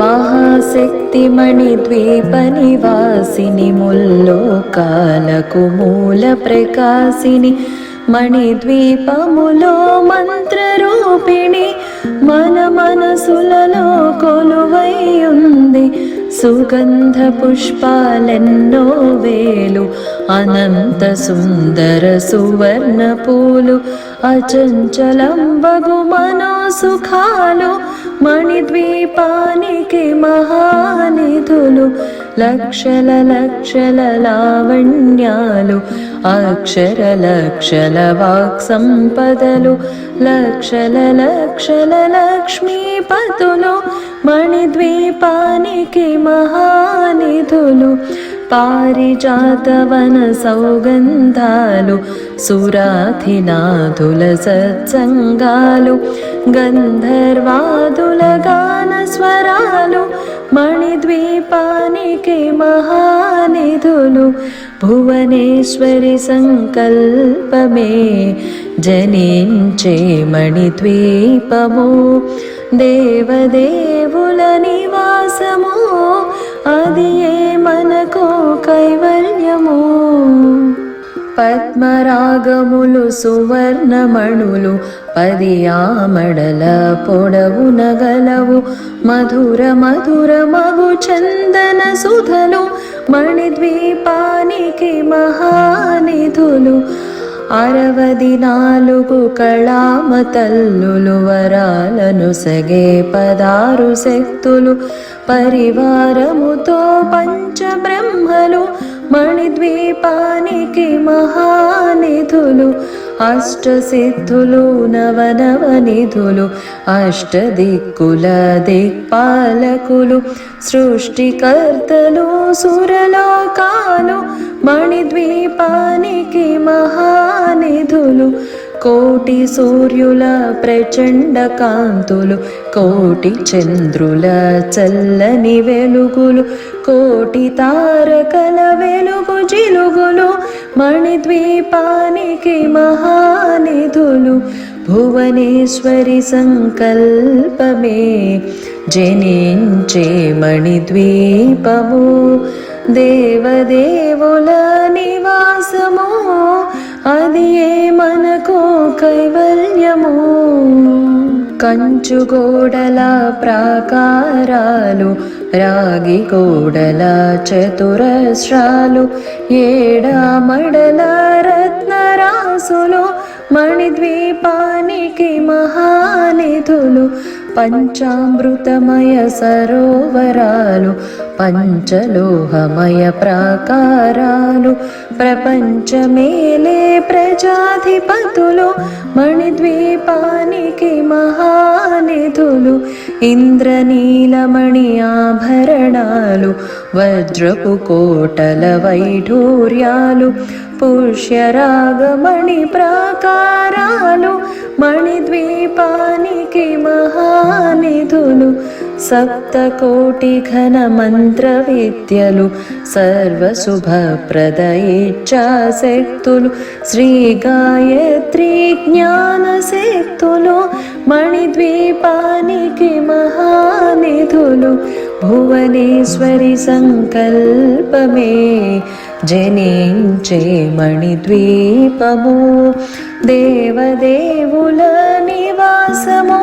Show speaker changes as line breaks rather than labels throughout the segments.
మహాశక్తిమణి ద్వీప నివాసిని ముల్లోకాలకు మూల ప్రకాశిని మణిద్వీపములో మంత్రరూపిణి మన మనసులలో కొలువై ఉంది సుగంధ పుష్పాలెన్నో వేలు అనంత సుందర సువర్ణ పూలు అచంచలం బగు మనో సుఖాలు మణిద్వీపానికి మహానిధులు లక్షల లక్షల లావణ్యాలు అక్షర లక్షల వాక్ సంపదలు లక్షల లక్షల లక్ష్మీపతులు మణిద్వీపానికి మహానిధులు పారిజాతవన సౌగంధాలు సురాధినాథుల సత్సంగాలు గంధర్వాదుల గాన స్వరాలు మణిద్వీపానికి మహానిధులు భువనేశ్వరి సంకల్పమే జనించే మణిద్వీపము. దేవదేవుల నివాసము అది ఏ మనకు కైవల్యము? పద్మరాగములు సువర్ణమణులు పది ఆమడల పొడవు నగలవు మధుర మధుర మగు చందన సుధలు మణిద్వీపానికి మహానిధులు అరవది నాలుగు కళామ తల్లులు వరాలను సగే పదారు శక్తులు పరివారముతో పంచబ్రహ్మలు మణిద్వీపానికి మహానిధులు అష్టసిద్ధులు నవనవనిధులు అష్టదిక్కుల దిక్పాలకులు సృష్టికర్తలు సురలోకాలు మణిద్వీపానికి మహానిధులు కోటి సూర్యుల ప్రచండ కాంతులు కోటి చంద్రుల చల్లని వెలుగులు కోటి తారకల వెలుగు జిలుగులు మణిద్వీపానికి మహానిధులు. భువనేశ్వరి సంకల్పమే జనించే మణిద్వీపము. దేవదేవుల నివాసము అది ఏ మనకు కైవల్యము? కంచుగోడల ప్రాకారాలు రాగి గోడల చతురస్రాలు ఏడా ఏడామడల రత్నరాసులు మణిద్వీపానికి మహానిధులు పంచామృతమయ సరోవరాలు పంచలోహమయ ప్రాకారాలు ప్రపంచమేలే ప్రజాధిపతులు మణిద్వీపానికి మహానిధులు ఇంద్రనీలమణి ఆభరణాలు వజ్రపు కోటల వైఢూర్యాలు పుష్యరాగమణి ప్రాకారాలు మణిద్వీపానికి మహానిధులు సప్తకోటి ఘన మంత్ర విద్యలు సర్వశుభప్రద ఇచ్ఛాశక్తులు శ్రీ గాయత్రి జ్ఞాన శక్తులు మణిద్వీపానికి మహానిధులు భువనేశ్వరి సంకల్పమే జనించే మణిద్వీపము దేవదేవుల నివాసము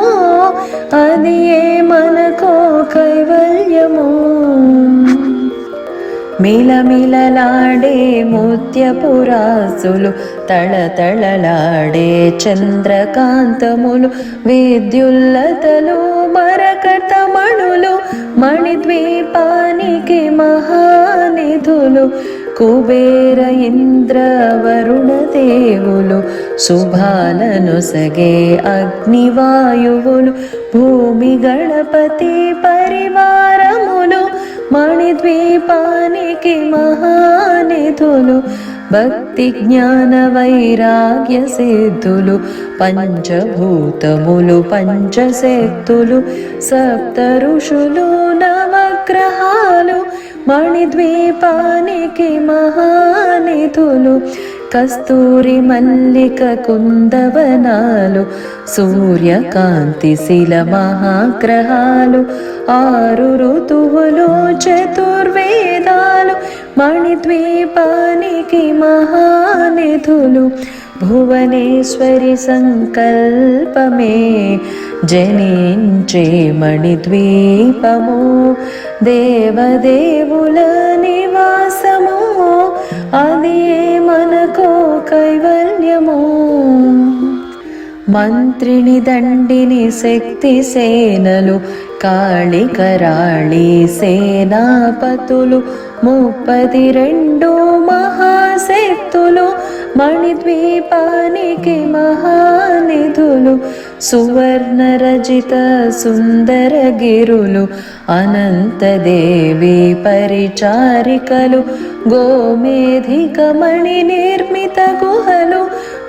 అది ఏ మనకో కైవల్యము. మిలమిలలాడే ముత్యపురాసులు తళతళలాడే చంద్రకాంతములు విద్యుల్లతలు మరకతమణులు మణిద్వీపానికి మహానిధులు కుబేర ఇంద్ర వరుణ దేవులు శుభాలను సగే అగ్నివాయువులు భూమి గణపతి పరివారములు మణిద్వీపానికి మహానిధులు భక్తి జ్ఞాన వైరాగ్య సిద్ధులు పంచభూతములు పంచశక్తులు సప్త ఋషులు నవగ్రహాలు మణిద్వీపానికి మహానిధులు కస్తూరి మల్లిక కుందవనాలు సూర్యకాంతి శిల మహాగ్రహాలు ఆరు ఋతువులు చతుర్వేదాలు మణిద్వీపానికి మహానిధులు భువనేశ్వరి సంకల్పమే జనించే మణిద్వీపము దేవదేవుల నివాసము అది మనకో కైవల్యము మంత్రిని దండిని శక్తి సేనలు కాళికరాళి సేనాపతులు ముప్పది రెండు మహాశక్తులు మణిద్వీపానికి మహానిధులు సువర్ణ రజిత సుందర గిరులు అనంతదేవి పరిచారికలు గోమేధిక మణి నిర్మిత గుహలు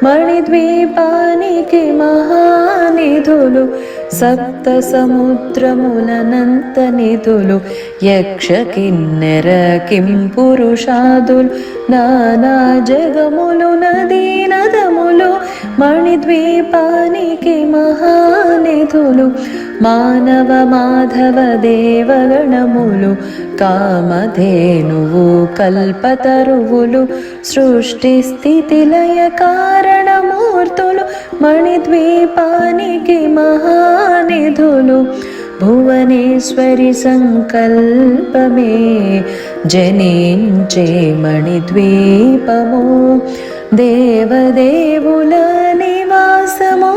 మణిద్వీపానికి మహానిధులు సప్త సముద్రములనంత నిధులు యక్ష కిన్నెర కిం పురుషాదులు నానా జగములు నదీ నదములు మణిద్వీపానికి మహానిధులు మానవ మాధవ దేవగణములు కామధేనువు కల్పతరువులు సృష్టి స్థితి లయ కారణమూర్తులు మణిద్వీపానికి మహానిధులు. భువనేశ్వరి సంకల్పమే జనించే మణిద్వీపము. దేవదేవుల నివాసము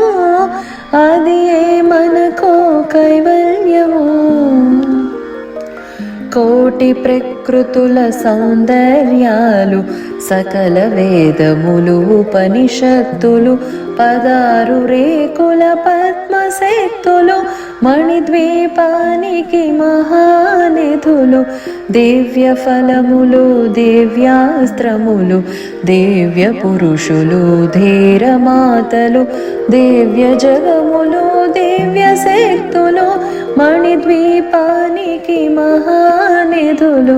అది మనకో కైవల్యము. కోటి ప్రకృతుల సౌందర్యాలు సకల వేదములు ఉపనిషత్తులు పదారు రేకుల పద్మశక్తులు మణిద్వీపానికి మహానిధులు దివ్య ఫలములు దివ్యాస్త్రములు దివ్య పురుషులు ధీరమాతలు దివ్య జగములు దివ్య శక్తులు మణిద్వీపానికి మహానిధులు.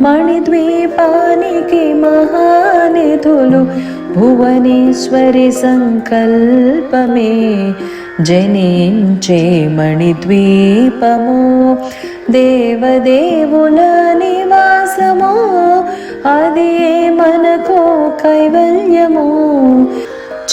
మణిద్వీపానికి మహానిధులు భువనేశ్వరి సంకల్పమే జనించే మణిద్వీపము. దేవదేవుల నివాసము అది మనకు కైవల్యము.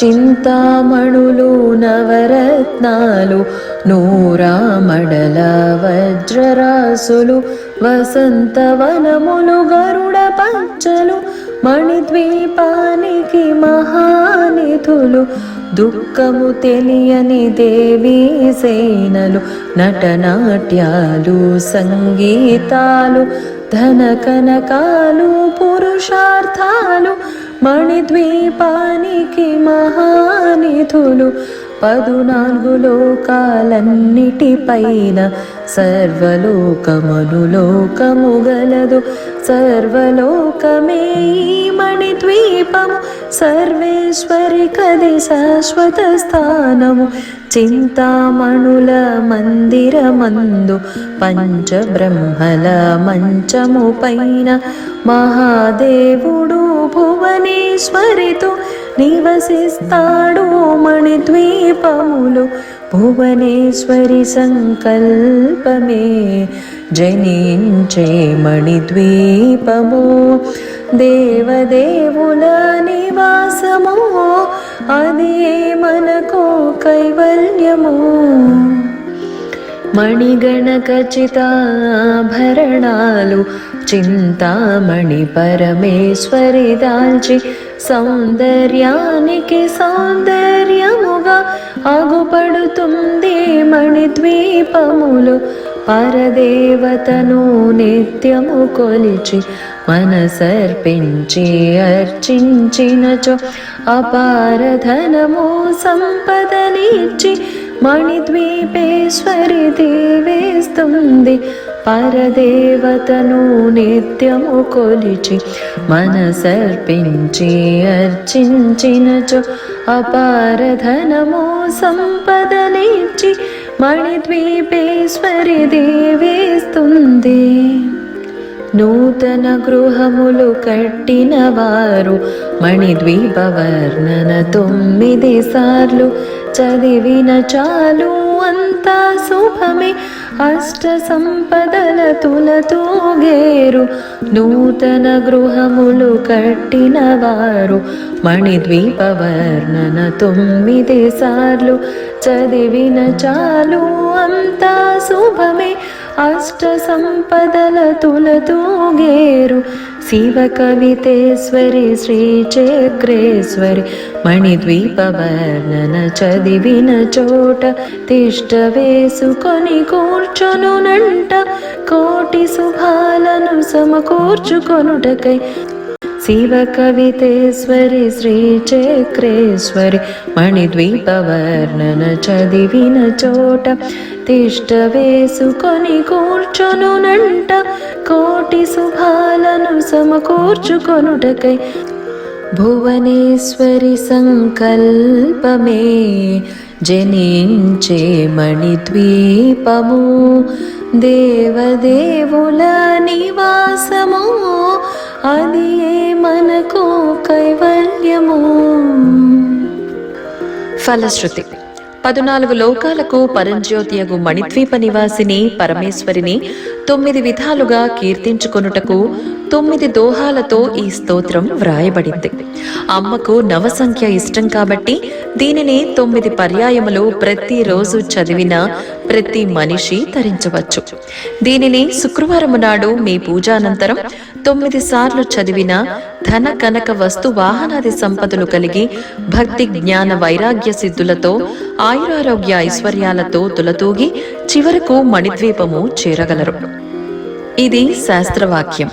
చింతామణులు నవరత్నాలు నూరామడల వజ్రరాసులు వసంతవనములు గరుడ పంచలు మణిద్వీపానికి మహానిధులు దుఃఖము తెలియని దేవీ సేనలు నటనాట్యాలు సంగీతాలు ధన కనకాలు పురుషార్థాలు మణిద్వీపానికి మహానిధులు పదునాలుగు లోకాలన్నిటిపైన సర్వలోకమును లోకము గలదు. సర్వలోకమే మణిద్వీపము సర్వేశ్వరి కది శాశ్వత స్థానము. చింతామణుల మందిరమందు పంచబ్రహ్మల మంచము పైన మహాదేవుడు భువనేశ్వరితో నివసిస్తాడు మణిద్వీపములు భువనేశ్వరి సంకల్పమే జనించే మణిద్వీపము దేవదేవుల నివాసము అది మనకు కైవల్యము. మణిగణకచితాభరణాలు చింతామణి పరమేశ్వరి దాల్చి సౌందర్యానికి సౌందర్యముగా అగుపడుతుంది మణిద్వీపములు. పరదేవతను నిత్యము కొలిచి మనసర్పించి అర్చించినచో. అపారధనము సంపదనిచ్చి మణిద్వీపేశ్వరి దేవేస్తుంది పరదేవతను నిత్యము కొలిచి మనసర్పించి అర్చించినచో అపారధనము సంపదనిచ్చి మణిద్వీపేశ్వరి దేవేస్తుంది నూతన గృహములు కట్టిన వారు మణిద్వీపవర్ణన తొమ్మిది సార్లు చదివిన చాలు అంతా శుభమే అష్ట సంపదల తులతూగేరు నూతన గృహములు కట్టిన వారు. మణిద్వీపవర్ణన తొమ్మిది సార్లు. చదివిన చాలు అంతా శుభమే అష్ట సంపదల తులతూగేరు శివ కవితేశ్వరి శ్రీ చక్రేశ్వరి మణిద్వీపవర్ణన చదివిన చోట తిష్ట వేసుకొని కూర్చొనునంట. కోటి శుభాలను సమకూర్చుకొనుటకై శివ కవితేశ్వరి శ్రీ చక్రేశ్వరి మణిద్వీపవర్ణన చదివిన చోట తిష్ట వేసుకొని కూర్చొనునంట కోటి శుభాలను సమకూర్చుకొనుటకై భువనేశ్వరి సంకల్పమే జనించే మణిద్వీపము. దేవదేవుల నివాస కైవల్యము. ఫలశ్రుతి. పదునాలుగు లోకాలకు పరంజ్యోతియగు మణిద్వీప నివాసిని పరమేశ్వరిని తొమ్మిది విధాలుగా కీర్తించుకొనుటకు తొమ్మిది దోహాలతో ఈ స్తోత్రం వ్రాయబడింది. అమ్మకు నవసంఖ్య ఇష్టం కాబట్టి దీనిని తొమ్మిది పర్యాయములు ప్రతిరోజు చదివిన ప్రతి మనిషి ధరించవచ్చు దీనిని శుక్రవారం నాడు మీ పూజానంతరం తొమ్మిది సార్లు చదివిన ధన కనక వస్తు వాహనాది సంపదలు కలిగి భక్తి జ్ఞాన వైరాగ్య సిద్ధులతో ఆయురారోగ్య ఐశ్వర్యాలతో తులతూగి చివరకు మణిద్వీపము చేరగలరు. ఇది శాస్త్రవాక్యం.